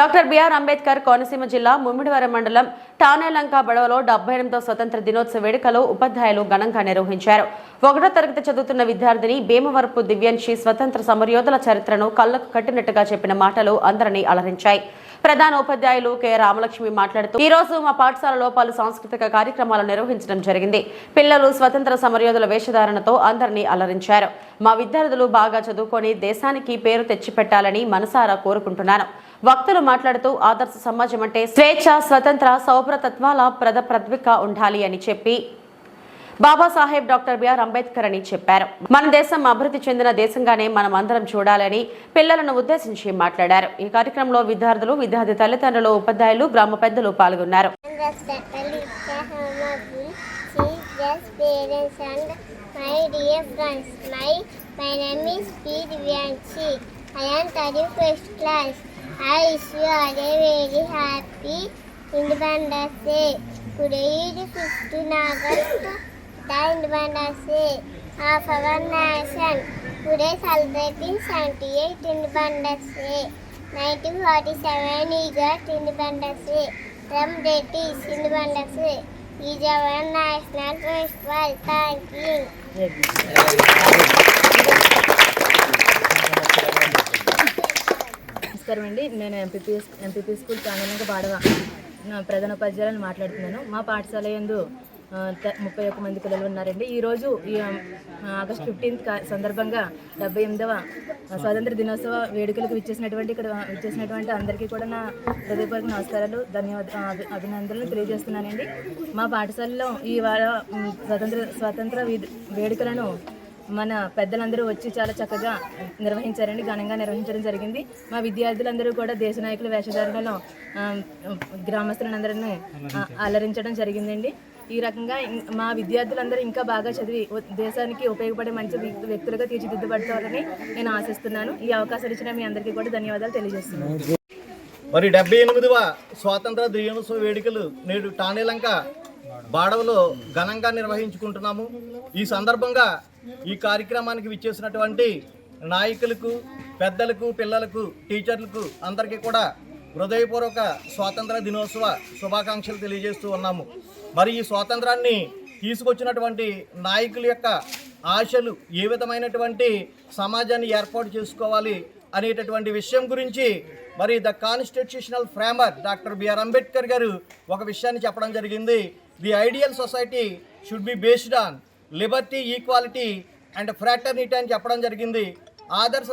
Doctor BR Ambedkar Konaseema జిల్లా ముమ్మిడివరం మండలం టానేలంక బడవలో డెబ్బై ఎనిమిదో స్వతంత్ర దినోత్సవ వేడుకలు ఉపాధ్యాయులు ఘనంగా నిర్వహించారు. ఒకటో తరగతి చదువుతున్న విద్యార్థిని భీమవరపు దివ్యాన్షి స్వతంత్ర సమరయోధుల చరిత్రను కళ్ళకు కట్టినట్టుగా చెప్పిన మాటలు అందరినీ అలరించాయి. ప్రధాన ఉపాధ్యాయులు కె. రామలక్ష్మి మాట్లాడుతూ ఈ రోజు మా పాఠశాలలో పలు సాంస్కృతిక కార్యక్రమాలు నిర్వహించడం జరిగింది. పిల్లలు స్వతంత్ర సమరయోధుల వేషధారణతో అందరినీ అలరించారు. మా విద్యార్థులు బాగా చదువుకొని దేశానికి పేరు తెచ్చిపెట్టాలని మనసారా కోరుకుంటున్నాను. వక్తలు మాట్లాడుతూ ఆదర్శ సమాజం అంటే స్వేచ్ఛ స్వతంత్ర సౌభ్రతత్వాల ప్రద ప్రద్విక ఉండాలి అని చెప్పి బాబాసాహెబ్ డాక్టర్ బిఆర్ అంబేద్కర్ అని చెప్పారు మన దేశం అభివృద్ధి చెందిన దేశంగానే మనం అందరం చూడాలని పిల్లలను ఉద్దేశించి మాట్లాడారు ఈ కార్యక్రమంలో విద్యార్థులు విద్యార్థి తల్లిదండ్రులు ఉపాధ్యాయులు గ్రామ పెద్దలు పాల్గొన్నారు my name is P. Divyanshi. I am studying first class. I wish you all a very happy Independence Day. Today is 15 August, the Independence Day of our nation. Today celebrating 78 Independence Day. 1947 we got Independence Day. From British Independence Day is our national festival. Thank you. నమస్కారం అండి. నేను MPPS MPP school Kanalanka Badava నా ప్రధాన ఉపాధ్యాయులను మాట్లాడుతున్నాను. మా పాఠశాల యందు ముప్పై ఒక్క మంది పిల్లలు ఉన్నారండి. ఈరోజు ఈ ఆగస్ట్ ఫిఫ్టీన్త్ సందర్భంగా డెబ్బై ఎనిమిదవ స్వాతంత్ర దినోత్సవ వేడుకలకు విచ్చేసినటువంటి ఇక్కడ విచ్చేసినటువంటి అందరికీ కూడా నా హృదయపూర్వక నమస్కారాలు ధన్యవాద అభి- అభినందనలు తెలియజేస్తున్నానండి. మా పాఠశాలలో ఈ వార స్వతంత్ర స్వాతంత్ర వేడుకలను మన పెద్దలందరూ వచ్చి చాలా చక్కగా నిర్వహించారండి ఘనంగా నిర్వహించడం జరిగింది. మా విద్యార్థులందరూ కూడా దేశ నాయకుల వేషధారణలో గ్రామస్తులందరినీ అలరించడం జరిగిందండి. ఈ రకంగా మా విద్యార్థులందరూ ఇంకా బాగా చదివి దేశానికి ఉపయోగపడే మంచి వ్యక్తి- వ్యక్తులుగా తీర్చిదిద్దబడతారని నేను ఆశిస్తున్నాను. ఈ అవకాశాలు ఇచ్చిన మీ అందరికీ కూడా ధన్యవాదాలు తెలియజేస్తున్నాను. మరి డెబ్బై ఎనిమిదవ స్వాతంత్ర దినోత్సవ వేడుకలు నేడు టానేలంక బాడవలో ఘనంగా నిర్వహించుకుంటున్నాము. ఈ సందర్భంగా ఈ కార్యక్రమానికి విచ్చేసినటువంటి నాయకులకు పెద్దలకు పిల్లలకు టీచర్లకు అందరికీ కూడా హృదయపూర్వక స్వాతంత్ర దినోత్సవ శుభాకాంక్షలు తెలియజేస్తూ ఉన్నాము. మరి ఈ స్వాతంత్రాన్ని తీసుకొచ్చినటువంటి నాయకుల యొక్క ఆశలు ఏ విధమైనటువంటి సమాజాన్ని ఏర్పాటు చేసుకోవాలి అనేటటువంటి విషయం గురించి మరి the constitutional framer doctor BR Ambedkar garu ఒక విషయాన్ని చెప్పడం జరిగింది. The ideal society should be based on liberty equality and fraternity అని చెప్పడం జరిగింది. ఆదర్శ